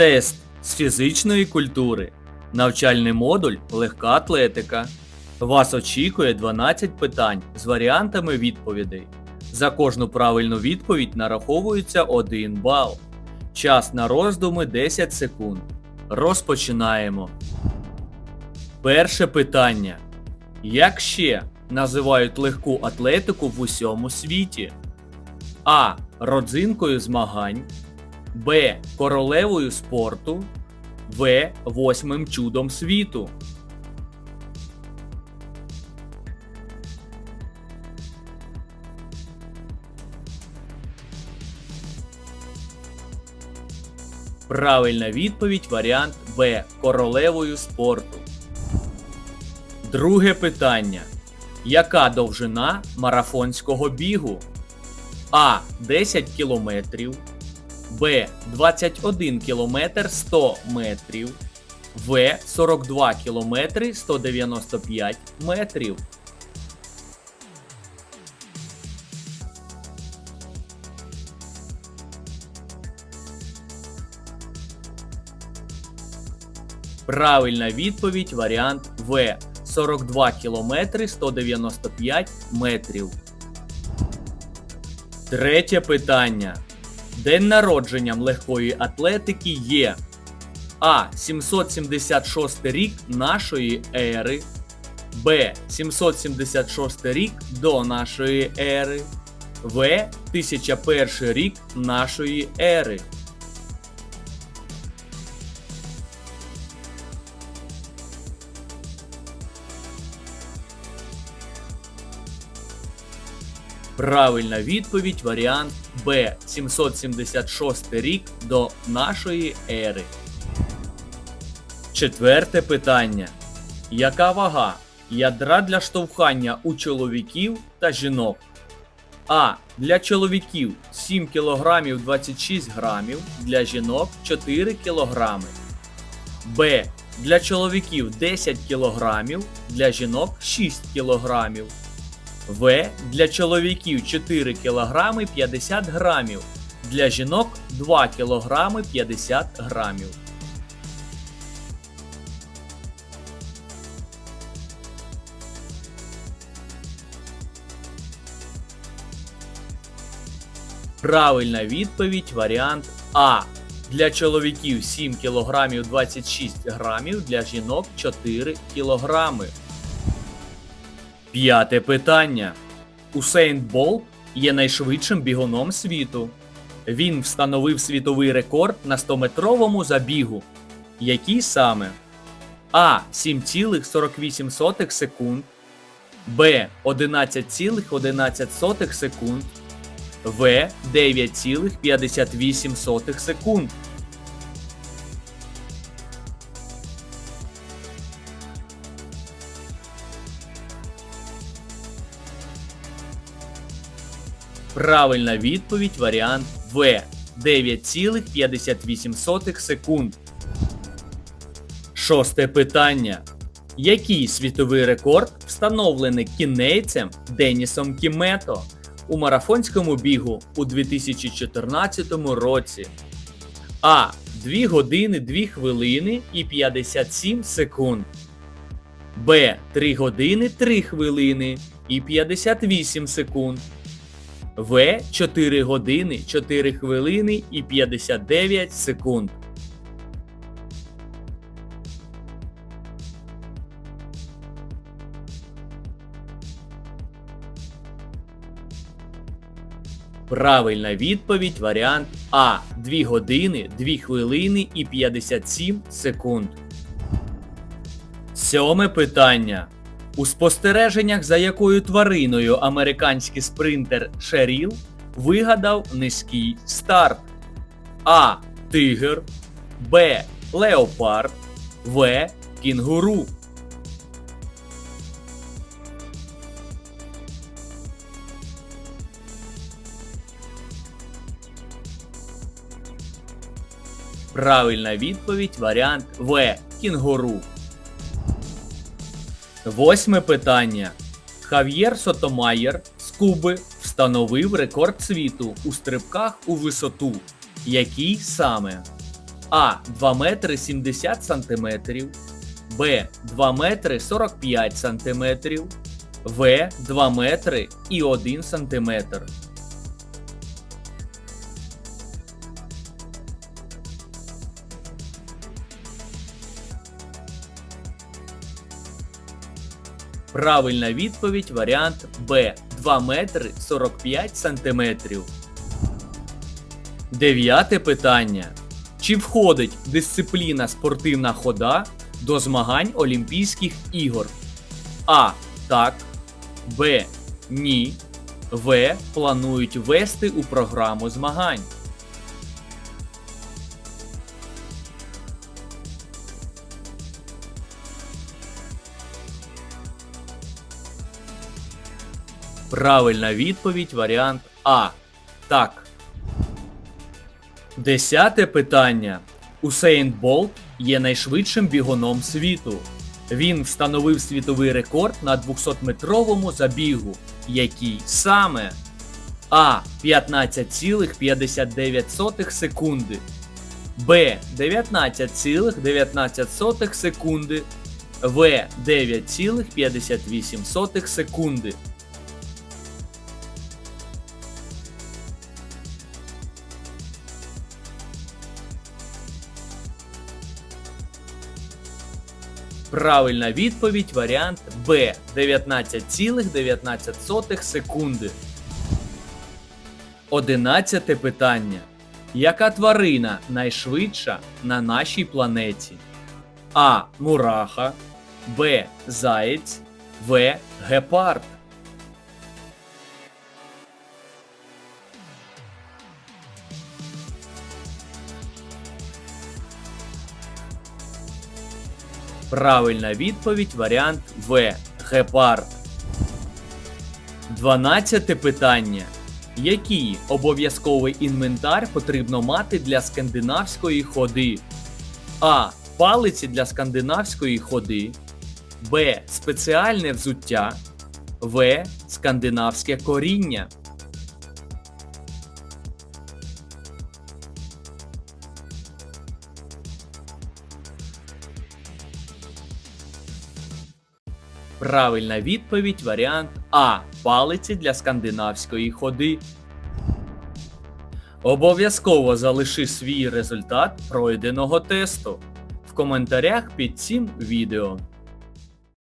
Тест з фізичної культури. Навчальний модуль легка атлетика. Вас очікує 12 питань з варіантами відповідей. За кожну правильну відповідь нараховується 1 бал. Час на роздуми 10 секунд. Розпочинаємо. Перше питання. Як ще називають легку атлетику в усьому світі? А. Родзинкою змагань. Б. Королевою спорту. В. Восьмим чудом світу. Правильна відповідь варіант Б. Королевою спорту. Друге питання. Яка довжина марафонського бігу? А. 10 кілометрів. Б. 21 кілометр 100 метрів. В. 42 кілометри 195 метрів. Правильна відповідь варіант В. 42 кілометри 195 метрів. Третє питання. День народженням легкої атлетики є А. 776 рік нашої ери. Б. 776 рік до нашої ери. В. 1001 рік нашої ери. Правильна відповідь варіант Б. 776 рік до нашої ери. Четверте питання. Яка вага ядра для штовхання у чоловіків та жінок? А. Для чоловіків 7 кг 26 грамів, для жінок 4 кг. Б. Для чоловіків 10 кг, для жінок 6 кг. В для чоловіків 4 кг 50 грамів, для жінок 2 кг 50 грамів. Правильна відповідь варіант А. Для чоловіків 7 кг 26 грамів, для жінок 4 кг. П'яте питання. Усейн Болт є найшвидшим бігуном світу. Він встановив світовий рекорд на 100-метровому забігу. Який саме? А. 7,48 секунд. Б. 11,11 секунд. В. 9,58 секунд. Правильна відповідь варіант В 9,58 секунд. Шосте питання. Який світовий рекорд встановлений кінейцем Денісом Кімето у марафонському бігу у 2014 році? А. 2 години 2 хвилини і 57 секунд. Б. 3 години 3 хвилини і 58 секунд. В 4 години 4 хвилини і 59 секунд. Правильна відповідь варіант А. 2 години 2 хвилини і 57 секунд. Сьоме питання. У спостереженнях, за якою твариною американський спринтер Шеріл вигадав низький старт. А. Тигр. Б. Леопард. В. Кінгуру. Правильна відповідь варіант В. Кінгуру. Восьме питання. Хав'єр Сотомаєр з Куби встановив рекорд світу у стрибках у висоту. Який саме? А. 2 метри 70 сантиметрів. Б. 2 метри 45 сантиметрів. В. 2 метри і 1 сантиметр. Правильна відповідь варіант Б 2 метри 45 сантиметрів. Дев'яте питання. Чи входить дисципліна спортивна хода до змагань Олімпійських ігор? А. Так. Б. Ні. В. Планують ввести у програму змагань. Правильна відповідь варіант А. Так. Десяте питання. Усейн Болт є найшвидшим бігуном світу. Він встановив світовий рекорд на 200-метровому забігу, який саме А. 15,59 секунди. Б. 19,19 секунди. В. 9,58 секунди. Правильна відповідь варіант Б 19,19 секунди. Одинадцяте питання. Яка тварина найшвидша на нашій планеті? А. Мураха. Б. Заєць. В. Гепард. Правильна відповідь варіант В. Гепард. Дванадцяте питання. Який обов'язковий інвентар потрібно мати для скандинавської ходи? А. Палиці для скандинавської ходи. Б. Спеціальне взуття. В. Скандинавське коріння. Правильна відповідь варіант А. Палиці для скандинавської ходи. Обов'язково залиши свій результат пройденого тесту в коментарях під цим відео.